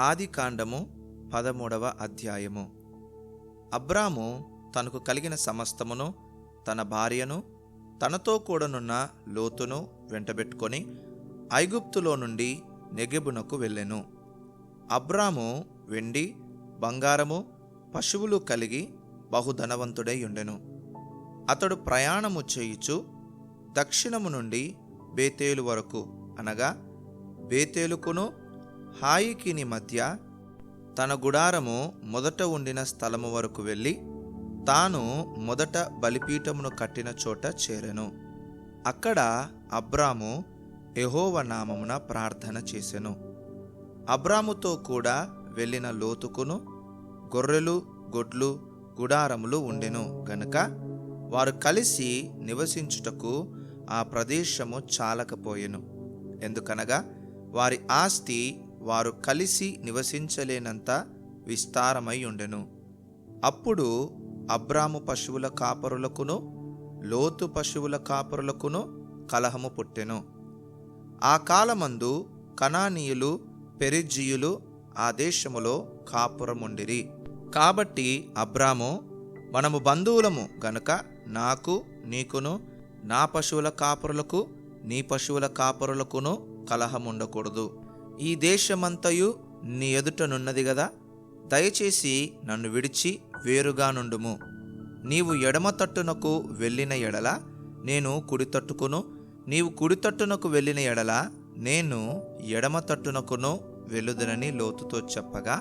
ఆది కాండము పదమూడవ అధ్యాయము. అబ్రాము తనకు కలిగిన సమస్తమును తన భార్యను తనతో కూడనున్న లోతును వెంటబెట్టుకొని ఐగుప్తులో నుండి నెగెబునకు వెళ్ళెను. అబ్రాము వెండి బంగారము పశువులు కలిగి బహుధనవంతుడై ఉండెను. అతడు ప్రయాణము చేయుచు దక్షిణము నుండి బేతేలు వరకు అనగా బేతేలుకును హాయికిని మధ్య తన గుడారము మొదట ఉండిన స్థలము వరకు వెళ్ళి తాను మొదట బలిపీఠమును కట్టిన చోట చేరెను. అక్కడ అబ్రాము ఎహోవ నామమున ప్రార్థన చేసెను. అబ్రాముతో కూడా వెళ్ళిన లోతుకును గొర్రెలు గొడ్లు గుడారములు ఉండెను గనుక వారు కలిసి నివసించుటకు ఆ ప్రదేశము చాలకపోయెను. ఎందుకనగా వారి ఆస్తి వారు కలిసి నివసించలేనంత విస్తారమై ఉండెను. అప్పుడు అబ్రాము పశువుల కాపరులకును లోతు పశువుల కాపరులకును కలహము పుట్టెను. ఆ కాలమందు కనానీయులు పెరిజీయులు ఆ దేశములో కాపురముండిరి. కాబట్టి అబ్రాము మనము బంధువులము గనుక నాకు నీకును నా పశువుల కాపరులకు నీ పశువుల కాపరులకును కలహముండకూడదు. ఈ దేశమంతయు నీ ఎదుటనున్నది గదా. దయచేసి నన్ను విడిచి వేరుగా నుండుము. నీవు ఎడమ తట్టునకు వెళ్ళిన ఎడల నేను కుడి తట్టుకును. నీవు కుడి తట్టునకు వెళ్ళిన ఎడల నేను ఎడమ తట్టునకును వెళ్ళుదనని లోతుతో చెప్పగా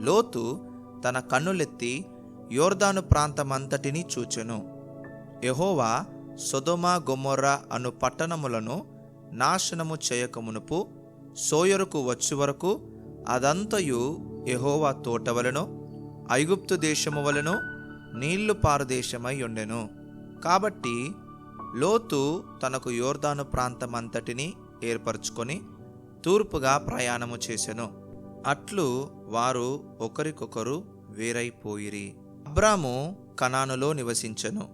లోతు తన కన్నులెత్తి యోర్దాను ప్రాంతమంతటిని చూచెను. యహోవా సొదొమ గొమొర్రా అను పట్టణములను నాశనము చేయకమునుపు సోయరుకు వచ్చు వరకు అదంతయు ఎహోవా తోట వలనో ఐగుప్తు దేశము వలనో నీళ్ళు పారదేశమై ఉండెను. కాబట్టి లోతు తనకు యోర్దాను ప్రాంతమంతటిని ఏర్పరచుకొని తూర్పుగా ప్రయాణము చేసెను. అట్లు వారు ఒకరికొకరు వేరైపోయిరి. అబ్రాము కనానులో నివసించెను.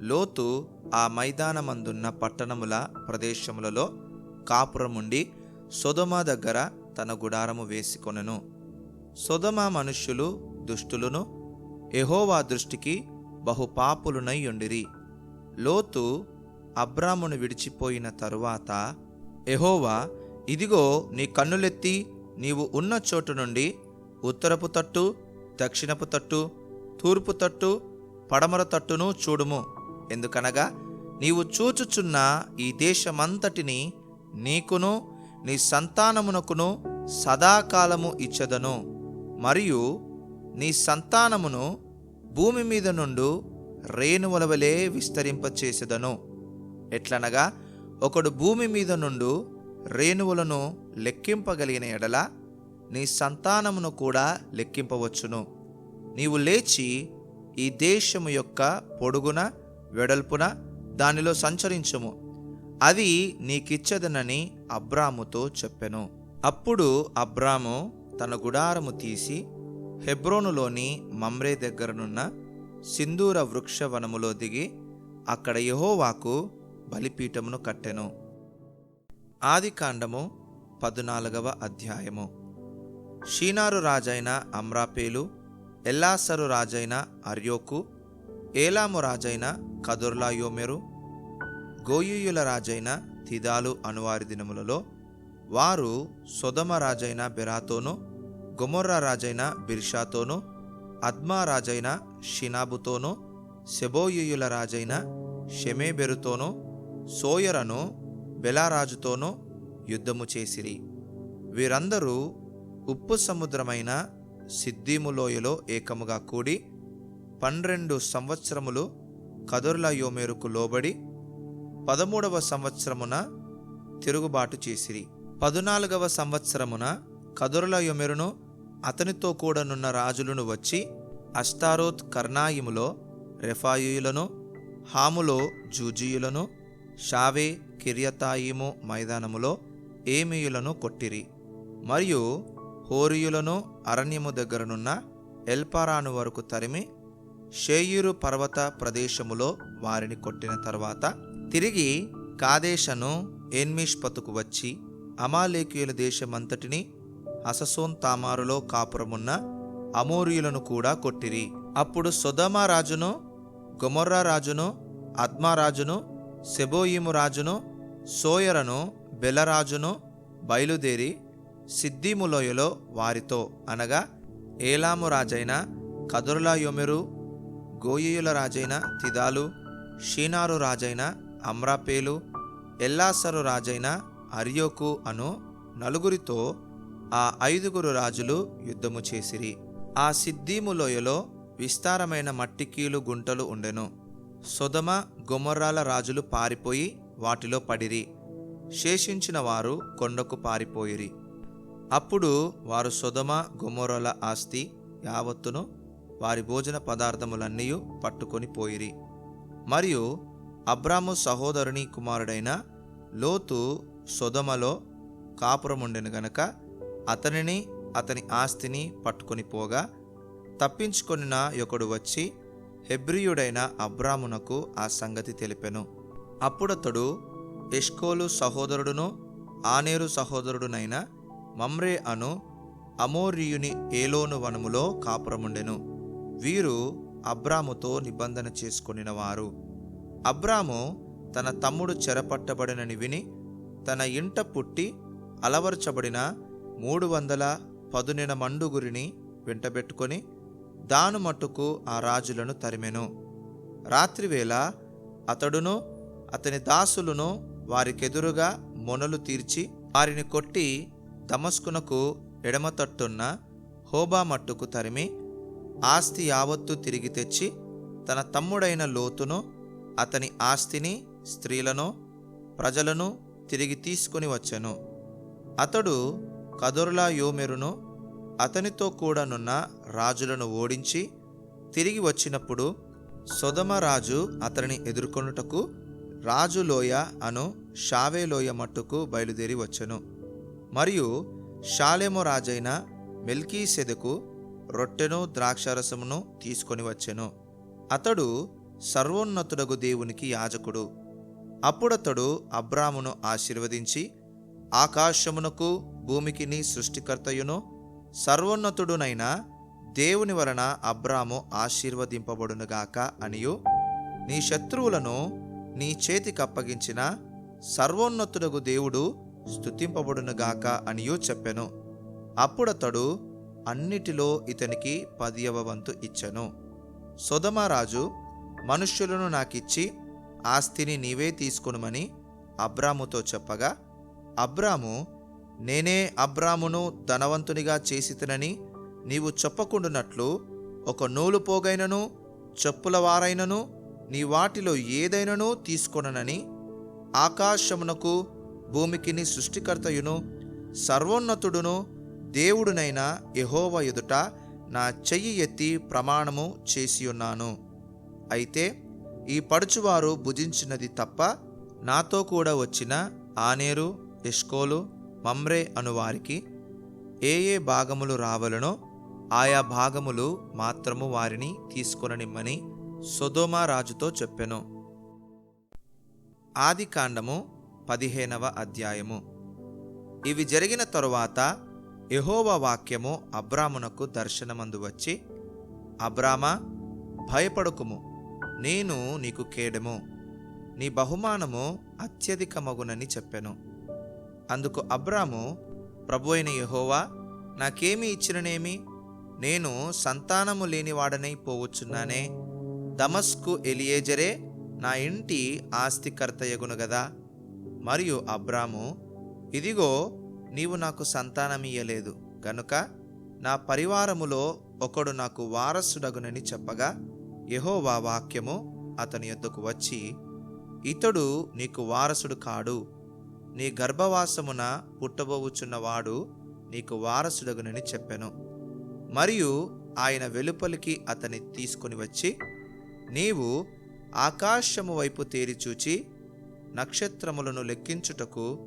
లోతు ఆ మైదానమందున్న పట్టణముల ప్రదేశములలో కాపురముండి సొదమ దగ్గర తన గుడారము వేసుకొనెను. సొదమ మనుష్యులు దుష్టులను ఎహోవా దృష్టికి బహుపాపులునై ఉండిరి లోతు అబ్రామును విడిచిపోయిన తరువాత ఎహోవా ఇదిగో నీ కన్నులెత్తి నీవు ఉన్న చోటు నుండి ఉత్తరపు తట్టు దక్షిణపు తట్టు తూర్పు తట్టు పడమర తట్టును చూడుము. ఎందుకనగా నీవు చూచుచున్న ఈ దేశమంతటిని నీకును నీ సంతానమునకును సదాకాలము ఇచ్చదను. మరియు నీ సంతానమును భూమి మీద నుండు రేణువుల వలె విస్తరింపచేసెదను. ఎట్లనగా ఒకడు భూమి మీద నుండు రేణువులను లెక్కింపగలిగిన ఎడల నీ సంతానమును కూడా లెక్కింపవచ్చును. నీవు లేచి ఈ దేశము యొక్క పొడుగున వెడల్పున దానిలో సంచరించుము. అది నీకిచ్చదనని అబ్రాముతో చెప్పెను. అప్పుడు అబ్రాము తన గుడారము తీసి హెబ్రోనులోని మమ్రే దగ్గరనున్న సింధూర వృక్ష వనములో దిగి అక్కడ యెహోవాకు బలిపీఠమును కట్టెను. ఆదికాండము పద్నాలుగవ అధ్యాయము. షీనారు రాజైన అమ్రాపేలు ఎల్లాసరు రాజైన అర్యోకు ఏలాము రాజైన కదుర్లాయోమెరు గోయూయుల రాజైన తిదాలు అనువారి దినములలో వారు సొదమ రాజైన బెరాతోను గొమొర్రా రాజైన బిర్షాతోను అద్మా రాజైన షినాబుతోను సెబోయుయుల రాజైన షెమేబెరుతోను సోయరను బెలారాజుతోనూ యుద్ధము చేసిరి. వీరందరూ ఉప్పు సముద్రమైన సిద్ధీములోయలో ఏకముగా కూడి పన్నెండు సంవత్సరములు కదుర్లయోమేరుకు లోబడి పదమూడవ సంవత్సరమున తిరుగుబాటు చేసిరి. పదునాలుగవ సంవత్సరమున కదురుల యొమెరును అతనితో కూడనున్న రాజులను వచ్చి అష్టారోత్ కర్ణాయిములో రెఫాయులను హాములో జూజీయులను షావే కిరియతాయిము మైదానములో ఏమీయులను కొట్టిరి. మరియు హోరియులను అరణ్యము దగ్గరనున్న ఎల్పారాను వరకు తరిమి షేయూరు పర్వత ప్రదేశములో వారిని కొట్టిన తర్వాత తిరిగి కాదేశను ఏన్మిష్పతుకు వచ్చి అమాలేకీయుల దేశమంతటిని అససోన్ తామారులో కాపురమున్న అమోరియులను కూడా కొట్టిరి. అప్పుడు సొదమ రాజును గొమొర్రా రాజును అద్మారాజును సెబోయిము రాజును సోయరను బెలరాజును బయలుదేరి సిద్దిములోయలో వారితో అనగా ఏలాము రాజైన కదుర్లాయొమెరు గోయియుల రాజైన తిదాలు షీనారు రాజైన అమ్రాపేలు ఎల్లాసరు రాజైన అరియోకు అను నలుగురితో ఆ ఐదుగురు రాజులు యుద్ధము చేసిరి. ఆ సిద్దీము లోయలో విస్తారమైన మట్టికీలు గుంటలు ఉండెను. సొదమ గుమర్రాల రాజులు పారిపోయి వాటిలో పడిరి. శేషించిన వారు కొండకు పారిపోయిరి. అప్పుడు వారు సొదమ గొమొర్రాల ఆస్తి యావత్తును వారి భోజన పదార్థములన్నీ పట్టుకొని పోయిరి. మరియు అబ్రాము సహోదరుని కుమారుడైన లోతు సొదమలో కాపురముండెను గనక అతనిని అతని ఆస్తిని పట్టుకొని పోగా తప్పించుకొనిన యొకడు వచ్చి హెబ్రియుడైన అబ్రామునకు ఆ సంగతి తెలిపెను. అప్పుడతడు ఎష్కోలు సహోదరుడును ఆనేరు సహోదరుడునైన మమ్రే అను అమోరియుని ఏలోను వనములో కాపురముండెను. వీరు అబ్రాముతో నిబంధన చేసుకొనినవారు వారు. అబ్రాము తన తమ్ముడు చెరపట్టబడినని విని తన ఇంట పుట్టి అలవర్చబడిన మూడు వందల పదునెన మండుగురిని వెంటబెట్టుకొని దాను మట్టుకు ఆ రాజులను తరిమెను. రాత్రివేళ అతడును అతని దాసులను వారికెదురుగా మొనలు తీర్చి వారిని కొట్టి దమస్కునకు ఎడమతట్టున్న హోబా మట్టుకు తరిమి ఆస్తి యావత్తు తిరిగి తెచ్చి తన తమ్ముడైన లోతును అతని ఆస్తిని స్త్రీలను ప్రజలను తిరిగి తీసుకుని వచ్చెను. అతడు కదొర్లా యోమెరును అతనితో కూడానున్న రాజులను ఓడించి తిరిగి వచ్చినప్పుడు సొదమ రాజు అతనిని ఎదుర్కొనుటకు రాజులోయ అను షావేలోయ మట్టుకు బయలుదేరి వచ్చెను. మరియు షాలేమో రాజైన మెల్కీసెదకు రొట్టెను ద్రాక్షారసమును తీసుకొని వచ్చెను. అతడు సర్వోన్నతుడగు దేవునికి యాజకుడు. అప్పుడతడు అబ్రామును ఆశీర్వదించి ఆకాశమునకు భూమికిని సృష్టికర్తయును సర్వోన్నతుడునైన దేవుని వలన అబ్రాము ఆశీర్వదింపబడునుగాక అనియు. నీ శత్రువులను నీ చేతికప్పగించిన సర్వోన్నతుడగు దేవుడు స్థుతింపబడునుగాక అనియు చెప్పెను. అప్పుడతడు అన్నిటిలో ఇతనికి పదియవ వంతు ఇచ్చెను. సొదమరాజు మనుష్యులను నాకిచ్చి ఆస్తిని నీవే తీసుకొనుమని అబ్రాముతో చెప్పగా అబ్రాము నేనే అబ్రామును ధనవంతునిగా చేసితనని నీవు చెప్పకుండునట్లు ఒక నూలు పోగైనను చెప్పుల వారైనను నీ వాటిలో ఏదైనను తీసుకొననని ఆకాశమునకు భూమికిని సృష్టికర్తయును సర్వోన్నతుడును దేవుడునైన యహోవ ఎదుట నా చెయ్యి ఎత్తి ప్రమాణము చేసియున్నాను. అయితే ఈ పడుచువారు భుజించినది తప్ప నాతో కూడా వచ్చిన ఆనేరు ఎష్కోలు మమ్రే అను వారికి ఏ ఏ భాగములు రావలనో ఆయా భాగములు మాత్రము వారిని తీసుకొననిమ్మని సొదోమా రాజుతో చెప్పెను. ఆది కాండము పదిహేనవ అధ్యాయము. ఇవి జరిగిన తరువాత యహోవ వాక్యము అబ్రామునకు దర్శనమందు వచ్చి అబ్రామా భయపడకుము. నేను నీకు కేడము నీ బహుమానము అత్యధికమగునని చెప్పెను. అందుకు అబ్రాము ప్రభు అయిన యహోవా నాకేమి ఇచ్చిననేమి? నేను సంతానము లేనివాడనై పోవచ్చున్నానే. దమస్కు ఎలియేజరే నా ఇంటి ఆస్తికర్తయగును గదా. మరియు అబ్రాము ఇదిగో నీవు నాకు సంతానమియ్యలేదు గనుక నా పరివారములో ఒకడు నాకు వారసుడగునని చెప్పగా యహోవా వాక్యము అతని యొద్దకు వచ్చి ఇతడు నీకు వారసుడు కాడు. నీ గర్భవాసమున పుట్టబోవుచున్నవాడు నీకు వారసుడగునని చెప్పెను. మరియు ఆయన వెలుపలికి అతని తీసుకొని వచ్చి నీవు ఆకాశము వైపు తేరి చూచి నక్షత్రములను లెక్కించుటకు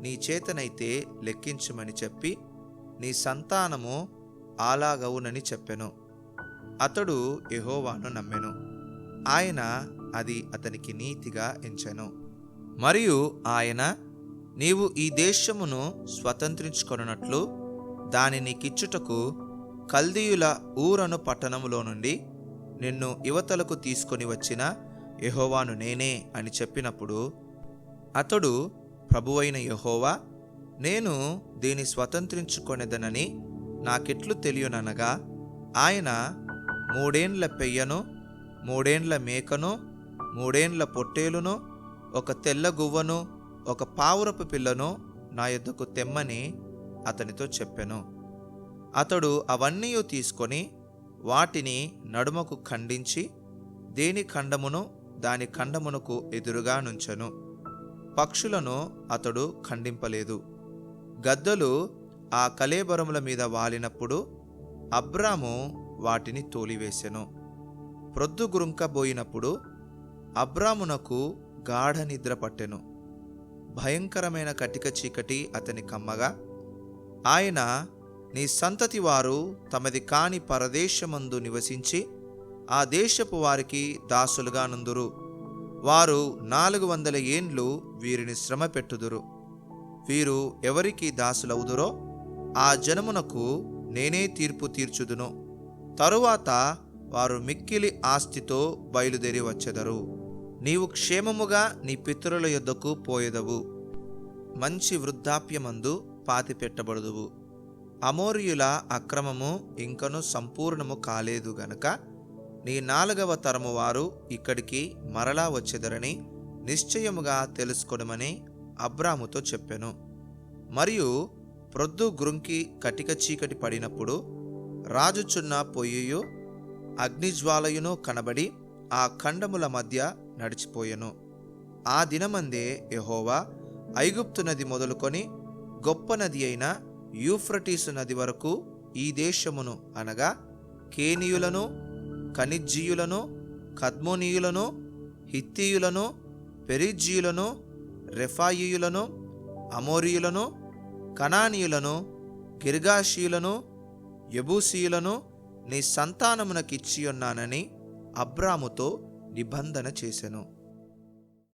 నీ చేతనైతే లెక్కించుమని చెప్పి నీ సంతానము అలాగవునని చెప్పెను. అతడు ఎహోవాను నమ్మెను. ఆయన అది అతనికి నీతిగా ఎంచెను. మరియు ఆయన నీవు ఈ దేశమును స్వతంత్రించుకొనున్నట్లు దానిని కిచ్చుటకు కల్దీయుల ఊరను పట్టణములో నుండి నిన్ను యువతలకు తీసుకొని వచ్చిన యహోవాను నేనే అని చెప్పినప్పుడు అతడు ప్రభువైన యెహోవా నేను దీని స్వతంత్రించుకొనేదనని నాకెట్లు తెలియననగా ఆయన మూడేండ్ల పెయ్యను మూడేండ్ల మేకను మూడేండ్ల పొట్టేలును ఒక తెల్ల గువ్వను ఒక పావురపు పిల్లను నా యొద్దకు తెమ్మని అతనితో చెప్పెను. అతడు అవన్నీ తీసుకొని వాటిని నడుమకు ఖండించి దేని ఖండమును దాని ఖండమునకు ఎదురుగా నుంచెను. పక్షులను అతడు ఖండింపలేదు. గద్దలు ఆ కలేబరముల మీద వాలినప్పుడు అబ్రాము వాటిని తోలివేసెను. ప్రొద్దుగురుంకబోయినప్పుడు అబ్రామునకు గాఢ నిద్ర పట్టెను. భయంకరమైన కటిక చీకటి అతని కమ్మగా ఆయన నీ సంతతి వారు తమది కాని పరదేశమందు నివసించి ఆ దేశపు వారికి దాసులుగా నుందురు. వారు నాలుగు వందల ఏండ్లు వీరిని శ్రమ పెట్టుదురు. వీరు ఎవరికి దాసులవుదురో ఆ జనమునకు నేనే తీర్పు తీర్చుదును. తరువాత వారు మిక్కిలి ఆస్తితో బయలుదేరి వచ్చెదరు. నీవు క్షేమముగా నీ పితరుల యొద్దకు పోయెదవు. మంచి వృద్ధాప్యమందు పాతి పెట్టబడదువు అమోరియుల అక్రమము ఇంకను సంపూర్ణము కాలేదు గనక నీ నాలుగవ తరము వారు ఇక్కడికి మరలా వచ్చెదరని నిశ్చయముగా తెలుసుకొనమని అబ్రాముతో చెప్పెను. మరియు ప్రొద్దు గురుంకి కటిక చీకటి పడినప్పుడు రాజుచున్న పొయ్యియు అగ్నిజ్వాలయును కనబడి ఆ ఖండముల మధ్య నడిచిపోయెను. ఆ దినమందే యహోవా ఐగుప్తు నది మొదలుకొని గొప్ప నది అయిన యూఫ్రటీసు నది వరకు ఈ దేశమును అనగా కేనీయులను ఖనిజ్జీయులను కద్మోనీయులను హిత్తీయులను పెరిజ్జీయులను రెఫాయియులను అమోరియులను కనానీయులను గిర్గాషీయులను యబూసీయులను నీ సంతానమునకిచ్చియున్నానని అబ్రాముతో నిబంధన చేసెను.